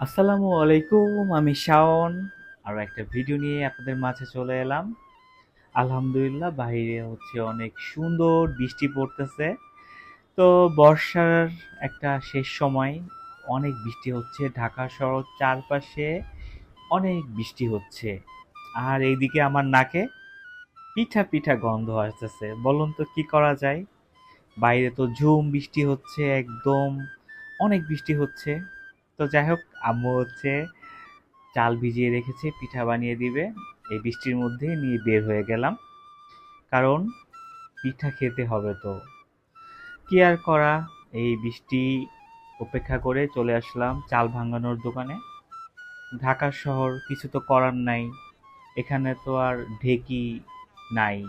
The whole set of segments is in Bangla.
আসসালামু আলাইকুম, আমি শাওন। আরও একটা ভিডিও নিয়ে আপনাদের মাঝে চলে এলাম। আলহামদুলিল্লাহ, বাইরে হচ্ছে অনেক সুন্দর বৃষ্টি পড়তেছে। তো বর্ষার একটা শেষ সময়, অনেক বৃষ্টি হচ্ছে। ঢাকা শহর চারপাশে অনেক বৃষ্টি হচ্ছে। আর এইদিকে আমার নাকে পিঠা পিঠা গন্ধ আসতেছে। বলুন তো কি করা যায়? বাইরে তো ঝুম বৃষ্টি হচ্ছে, একদম অনেক বৃষ্টি হচ্ছে। তো যাই হোক আম্মু হচ্ছে চাল ভিজিয়ে রেখেছে, পিঠা বানিয়ে দিবে। এই বৃষ্টির মধ্যে নিয়ে বের হয়ে গেলাম। কারণ পিঠা খেতে হবে তো। কি আর করা? এই বৃষ্টি উপেক্ষা করে চলে আসলাম চাল ভাঙানোর দোকানে। ঢাকা শহর, কিছু তো করার নাই। এখানে তো আর ঢেকি নাই।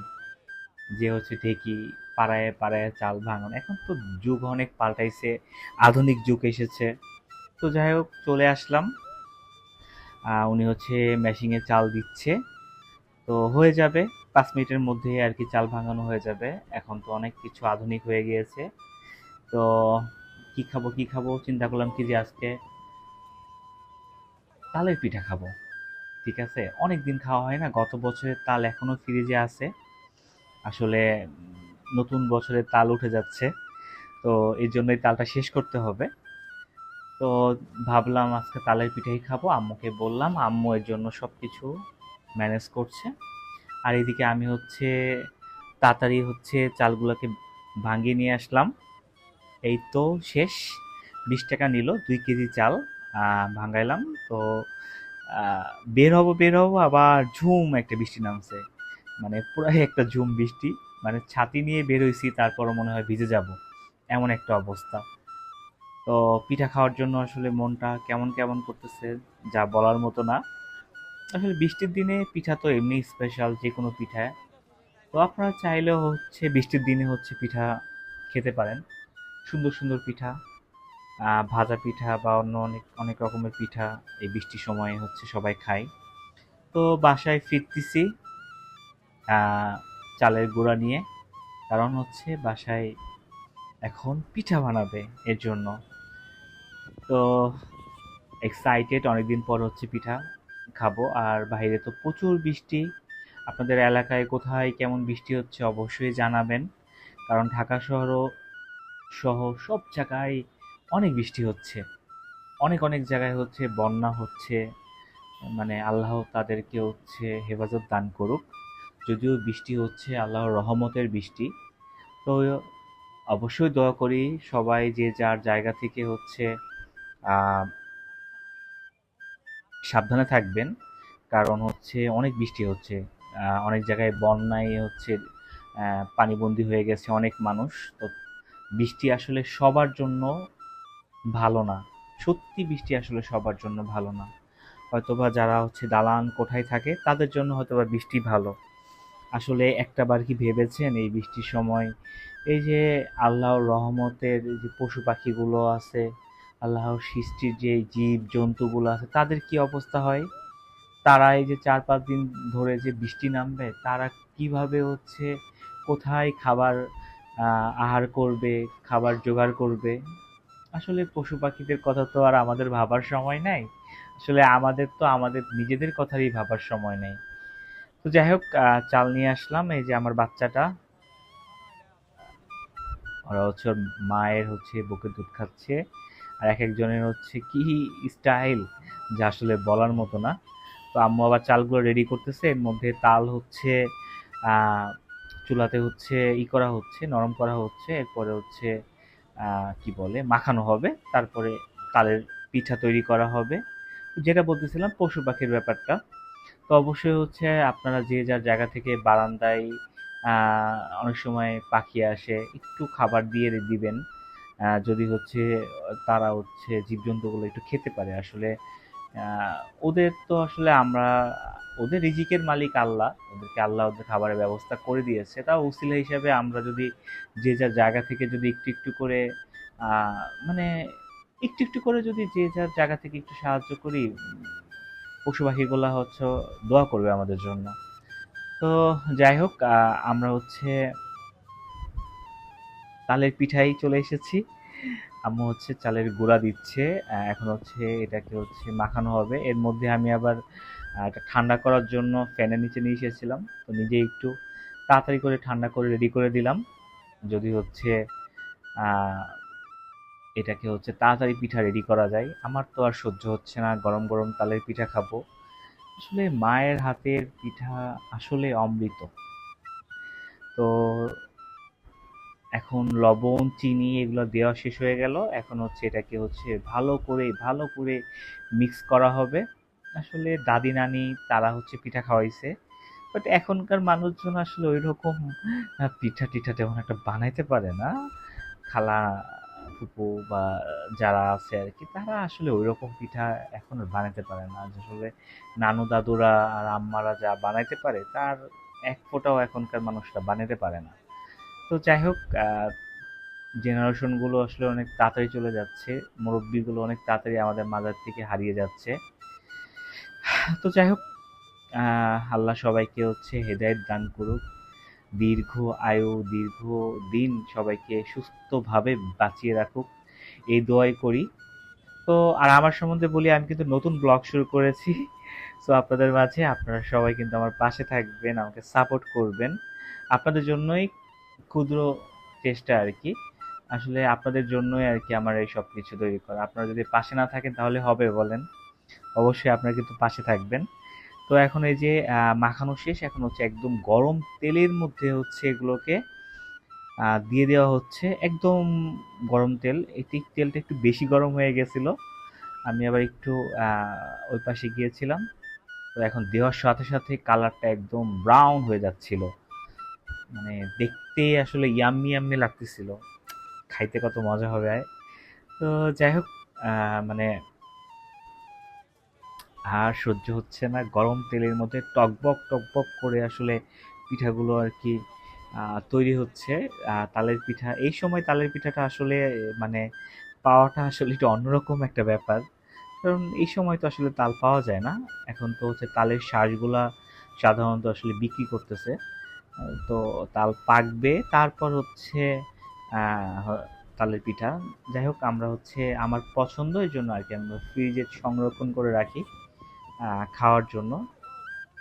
যে হচ্ছে ঢেকি, পাড়ায় পাড়ায় চাল ভাঙানো। এখন তো যুগ অনেক পাল্টাইছে, আধুনিক যুগ এসেছে। তো যাই হোক, চলে আসলাম। উনি হচ্ছে মেশিংয়ে চাল দিচ্ছে। তো হয়ে যাবে, পাঁচ মিনিটের মধ্যে আর কি চাল ভাঙানো হয়ে যাবে। এখন তো অনেক কিছু আধুনিক হয়ে গিয়েছে। তো কি খাব কি খাব? চিন্তা করলাম কি যে আজকে তালের পিঠা খাব। ঠিক আছে? অনেক দিন খাওয়া হয় না। গত বছরের তাল এখনও ফ্রিজে আছে। আসলে নতুন বছরের তাল উঠে যাচ্ছে। তো এই জন্যই তালটা শেষ করতে হবে। তো ভাবলাম আজকে তালের পিঠাই খাব। আম্মুকে বললাম, আম্মু এর জন্য সব কিছু ম্যানেজ করছে। আর এদিকে আমি হচ্ছে, তাড়াতাড়ি হচ্ছে চালগুলোকে ভাঙিয়ে নিয়ে আসলাম। এই তো শেষ। বিশ টাকা নিল, দুই কেজি চাল ভাঙাইলাম। তো বের হব বের হব, আবার ঝুম একটা বৃষ্টি নামছে। মানে পুরাই একটা ঝুম বৃষ্টি। মানে ছাতি নিয়ে বের হয়েছি তারপরও মনে হয় ভিজে যাব। এমন একটা অবস্থা। তো পিঠা খাওয়ার জন্য আসলে মনটা কেমন কেমন করতেছে যা বলার মতো না। আসলে বৃষ্টির দিনে পিঠা তো এমনি স্পেশাল যে কোনো পিঠা তো আপনারা চাইলেও হচ্ছে বৃষ্টির দিনে হচ্ছে পিঠা খেতে পারেন। সুন্দর সুন্দর পিঠা ভাজা পিঠা বা অন্য অনেক অনেক রকমের পিঠা এই বৃষ্টির সময় হচ্ছে সবাই খায়। তো বাসায় ফিরতেছি চালের গুঁড়া নিয়ে। কারণ হচ্ছে বাসায় এখন পিঠা বানাবে এর জন্য। তো এক্সাইটেড অনেকদিন পর হচ্ছে পিঠা খাব। আর বাইরে তো প্রচুর বৃষ্টি। আপনাদের এলাকায় কোথায় কেমন বৃষ্টি হচ্ছে অবশ্যই জানাবেন। কারণ ঢাকা শহরও সহ সব জায়গায় অনেক বৃষ্টি হচ্ছে। অনেক অনেক জায়গায় হচ্ছে বন্যা হচ্ছে। মানে আল্লাহ তাদেরকে হচ্ছে হেফাজত দান করুক। যদিও বৃষ্টি হচ্ছে, আল্লাহর রহমতের বৃষ্টি। তো অবশ্যই দোয়া করি সবাই যে যার জায়গা থেকে হচ্ছে সাবধানে থাকবেন। কারণ হচ্ছে অনেক বৃষ্টি হচ্ছে। অনেক জায়গায় বন্যায় হচ্ছে পানিবন্দী হয়ে গেছে অনেক মানুষ। তো বৃষ্টি আসলে সবার জন্য ভালো না। সত্যি বৃষ্টি আসলে সবার জন্য ভালো না। হয়তোবা যারা হচ্ছে দালান কোঠায় থাকে, তাদের জন্য হয়তোবা বৃষ্টি ভালো। আসলে একটা বার কি ভেবেছেন এই বৃষ্টির সময়? এই যে আল্লাহর রহমতের যে পশু পাখিগুলো আছে, আল্লাহর সৃষ্টির যে জীব জন্তুগুলো আছে, তাদের কি অবস্থা হয়? তারা এই যে চার পাঁচ দিন ধরে যে বৃষ্টি নামবে, তারা কীভাবে হচ্ছে কোথায় খাবার আহার করবে, খাবার জোগাড় করবে? আসলে পশু পাখিদের কথা তো আর আমাদের ভাবার সময় নাই। আসলে আমাদের তো আমাদের নিজেদের কথারই ভাবার সময় নেই। তো যাই হোক চাল নিয়ে আসলাম, এই যে আমার বাচ্চাটা। ওরা হচ্ছে মায়ের হচ্ছে বুকে দুধ খাচ্ছে, আর এক একজনের হচ্ছে কি স্টাইল যা আসলে বলার মতো না। তো আম্মু আবার চালগুলো রেডি করতেছে, এর মধ্যে তাল হচ্ছে চুলাতে হচ্ছে ই করা হচ্ছে, নরম করা হচ্ছে, এরপরে হচ্ছে কি বলে, মাখানো হবে, তারপরে তালের পিঠা তৈরি করা হবে। যেটা বলতেছিলাম, পশু পাখির ব্যাপারটা। তো অবশ্যই হচ্ছে আপনারা যে যার জায়গা থেকে বারান্দায় অনেক সময় পাখি আসে, একটু খাবার দিয়ে দিবেন। যদি হচ্ছে তারা হচ্ছে জীবজন্তুগুলো একটু খেতে পারে। আসলে ওদের তো আসলে আমরা, ওদের রিজিকের মালিক আল্লাহ। ওদেরকে আল্লাহ ওদের খাবারের ব্যবস্থা করে দিয়েছে। তা উসিলা হিসাবে আমরা যদি যে যার জায়গা থেকে যদি একটু একটু করে মানে একটু একটু করে যদি যে যার জায়গা থেকে একটু সাহায্য করি পশু পাখিগুলা হচ্ছে দোয়া করবে আমাদের জন্য। তো যাই হোক আমরা হচ্ছে তালের পিঠাই চলে এসেছি। আম্মু হচ্ছে চালের গুঁড়া দিচ্ছে। এখন হচ্ছে এটাকে হচ্ছে মাখানো হবে। এর মধ্যে আমি আবার এটা ঠান্ডা করার জন্য ফ্যানের নিচে নিয়ে এসেছিলাম। তো নিজে একটু তাড়াতাড়ি করে ঠান্ডা করে রেডি করে দিলাম। যদি হচ্ছে এটাকে হচ্ছে তাড়াতাড়ি পিঠা রেডি করা যায়। আমার তো আর সহ্য হচ্ছে না, গরম গরম তালের পিঠা খাব। আসলে মায়ের হাতের পিঠা আসলে অমৃত। তো এখন লবণ, চিনি এগুলো দেওয়া শেষ হয়ে গেল। এখন হচ্ছে এটাকে হচ্ছে ভালো করে ভালো করে মিক্স করা হবে। আসলে দাদি, নানি তারা হচ্ছে পিঠা খাওয়াইছে। বাট এখনকার মানুষজন আসলে ওই রকম পিঠা টিঠা তেমন একটা বানাইতে পারে না। খালা ফুপু বা যারা আছে আর কি তারা আসলে ওই রকম পিঠা এখন আর বানাইতে পারে না। আসলে নানু দাদুরা আর আম্মারা যা বানাইতে পারে, তার এক ফোঁটাও এখনকার মানুষরা বানাইতে পারে না। তো যাই হোক জেনারেশনগুলো আসলে অনেক তাড়াতাড়ি চলে যাচ্ছে, মুরব্বিগুলো অনেক তাড়াতাড়ি আমাদের মাজার থেকে হারিয়ে যাচ্ছে। তো যাই হোক আল্লাহ সবাইকে হচ্ছে হেদায়েত দান করুক। দীর্ঘ আয়ু, দীর্ঘ দিন সবাইকে সুস্থভাবে বাঁচিয়ে রাখুক। এই দোয়াই করি। তো, আর আমার সম্বন্ধে বলি, আমি কিন্তু নতুন ব্লগ শুরু করেছি। সো আপনাদের মাঝে আপনারা সবাই কিন্তু আমার পাশে থাকবেন, আমাকে সাপোর্ট করবেন। আপনাদের জন্যই ক্ষুদ্র চেষ্টা আর কি। আসলে আপনাদের জন্যই আর কি আমার এই সব কিছু তৈরি করা। আপনারা যদি পাশে না থাকেন তাহলে হবে বলেন। অবশ্যই আপনারা কিন্তু পাশে থাকবেন। তো এখন এই যে মাখানো শেষ, এখন হচ্ছে একদম গরম তেলের মধ্যে হচ্ছে এগুলোকে দিয়ে দেওয়া হচ্ছে একদম গরম তেল। এটি তেলটা একটু বেশি গরম হয়ে গেছিল। আমি আবার একটু ওই পাশে গিয়েছিলাম। তো এখন দেওয়ার সাথে সাথে কালারটা একদম ব্রাউন হয়ে যাচ্ছিল। মানে দেখতে আসলে ইয়াম্মি ইয়াম্মি লাগতেছিল। খাইতে কত মজা হবে তো যাই হোক মানে আর সহ্য হচ্ছে না। গরম তেলের মধ্যে টকবক টকবক করে আসলে পিঠাগুলো আর কি তৈরি হচ্ছে। তালের পিঠা, এই সময় তালের পিঠাটা আসলে মানে পাওয়াটা আসলে একটু অন্যরকম একটা ব্যাপার। কারণ এই সময় তো আসলে তাল পাওয়া যায় না। এখন তো হচ্ছে তালের শাঁসগুলা সাধারণত আসলে বিক্রি করতেছে। তো তাল পাকবে, তারপর হচ্ছে তালের পিঠা। যাই হোক, আমরা হচ্ছে, আমার পছন্দ এই জন্য আর কি আমরা ফ্রিজে সংরক্ষণ করে রাখি। খাওয়ার জন্য।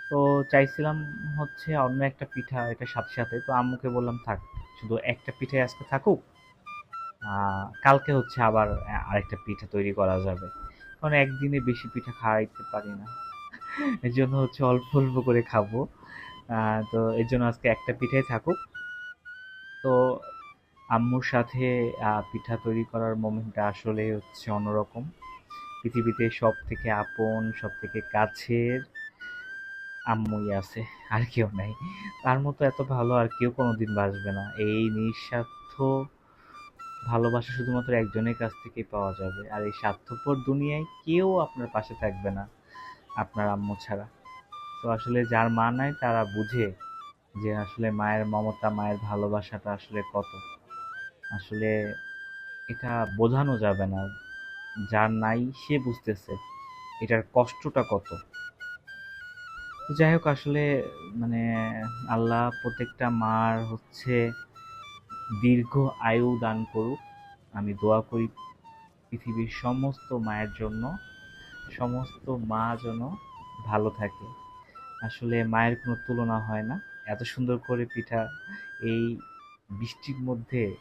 তো চাইছিলাম হচ্ছে অন্য একটা পিঠা এটার সাথে সাথে। তো আম্মুকে বললাম, থাক, শুধু একটা পিঠাই আজকে থাকুক কালকে হচ্ছে আবার আরেকটা পিঠা তৈরি করা যাবে। কারণ একদিনে বেশি পিঠা খাওয়াইতে পারি না। এর জন্য হচ্ছে অল্প অল্প করে খাব। তো এর জন্য আজকে একটা পিঠাই থাকুক। তো আম্মুর সাথে পিঠা তৈরি করার মোমেন্টটা আসলে হচ্ছে অন্যরকম। পৃথিবীতে সব থেকে আপন সব থেকে কাছের আম্মুই আছে, আর কেউ নাই। তার মতো এত ভালো আর কেউ কোনোদিন বাসবে না। এই নিঃস্বার্থ ভালোবাসা শুধুমাত্র একজনের কাছ থেকেই পাওয়া যাবে, আর এই স্বার্থপর দুনিয়ায় কেউ আপনার পাশে থাকবে না, আপনার আম্মু ছাড়া। তো আসলে যার মা নাই, তারা বুঝে যে আসলে মায়ের মমতা, মায়ের ভালোবাসাটা আসলে কত। আসলে এটা বোঝানো যাবে না। যার নাই সে বুঝতেছে। এটার কষ্টটা কত? যাই হোক, আসলে মানে আল্লাহ প্রত্যেকটা মার হচ্ছে দীর্ঘ আয়ু দান করুক। আমি দোয়া করি পৃথিবীর সমস্ত মায়ের জন্য, সমস্ত মা যেন ভালো থাকে। আসলে মায়ের কোনো তুলনা হয় না। এত সুন্দর করে পিঠা এই বৃষ্টির মধ্যে,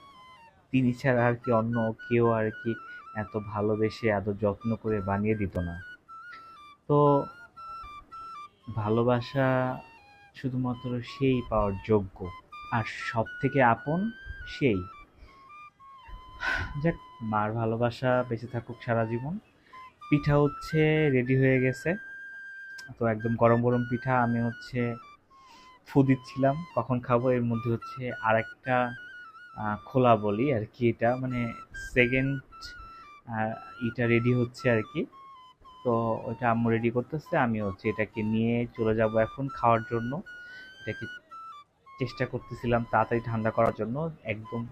তিনি ছাড়া আর কি অন্য কেউ আর কি এত ভালোবেসে, এত যত্ন করে বানিয়ে দিত না। তো ভালোবাসা শুধুমাত্র সেই পাওয়ার যোগ্য, আর সব থেকে আপন সেই। যাক, মার ভালোবাসা বেঁচে থাকুক সারা জীবন। পিঠা হচ্ছে রেডি হয়ে গেছে। তো একদম গরম গরম পিঠা আমি হচ্ছে ফু দিচ্ছিলাম, কখন খাব? এর মধ্যে হচ্ছে আর একটা খোলা বলি আর কি এটা। মানে সেকেন্ড এটা রেডি হচ্ছে আর কি তো ওইটা আম্মু রেডি করতেছে আমি হচ্ছে এটাকে নিয়ে চলে যাব এখন খাওয়ার জন্য। এটাকে চেষ্টা করতেছিলাম তাড়াতাড়ি ঠান্ডা করার জন্য। একদম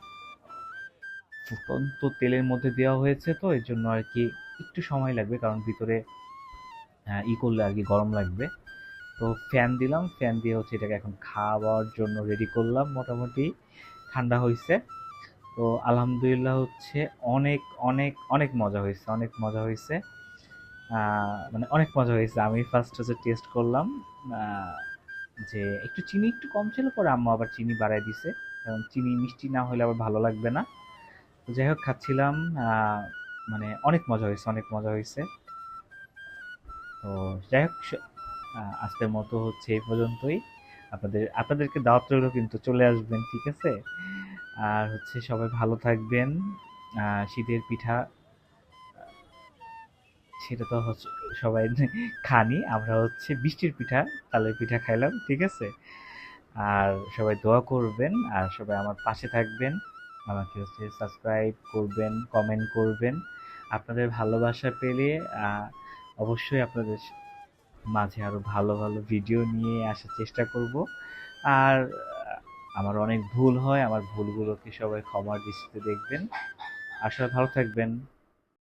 ফুটন্ত তেলের মধ্যে দেওয়া হয়েছে তো এর জন্য আর কি একটু সময় লাগবে কারণ ভিতরে আহ, ই করলে আর কি গরম লাগবে। তো ফ্যান দিলাম ফ্যান দিয়ে হচ্ছে এটাকে এখন খাওয়ার জন্য রেডি করলাম মোটামুটি। ঠান্ডা হয়েছে তো আলহামদুলিল্লাহ হচ্ছে অনেক অনেক অনেক মজা হয়েছে, অনেক মজা হয়েছে। মানে অনেক মজা হয়েছে। আমি ফার্স্ট হচ্ছে টেস্ট করলাম যে একটু চিনি একটু কম ছিল, পরে আম্মা আবার চিনি বাড়ায় দিছে। কারণ চিনি মিষ্টি না হলে আবার ভালো লাগবে না। তো যাই হোক, খাচ্ছিলাম মানে অনেক মজা হয়েছে, অনেক মজা হয়েছে। তো যাই হোক আজকের মতো হচ্ছে এই পর্যন্তই। আপনাদের, আপনাদেরকে দাওয়াত রইল কিন্তু চলে আসবেন, ঠিক আছে? আর হচ্ছে সবাই ভালো থাকবেন। শীতের পিঠা, সেটা তো হচ্ছে সবাই খানি, আমরা হচ্ছে বৃষ্টির পিঠা, তালের পিঠা খাইলাম, ঠিক আছে? আর সবাই দোয়া করবেন, আর সবাই আমার পাশে থাকবেন, আমাকে হচ্ছে সাবস্ক্রাইব করবেন কমেন্ট করবেন। আপনাদের ভালোবাসা পেলে অবশ্যই আপনাদের মাঝে আরও ভালো ভালো ভিডিও নিয়ে আসার চেষ্টা করব। আর আমার অনেক ভুল হয় আমার ভুলগুলোকে সবাই ক্ষমার দৃষ্টিতে দেখবেন। আসলে ভালো থাকবেন।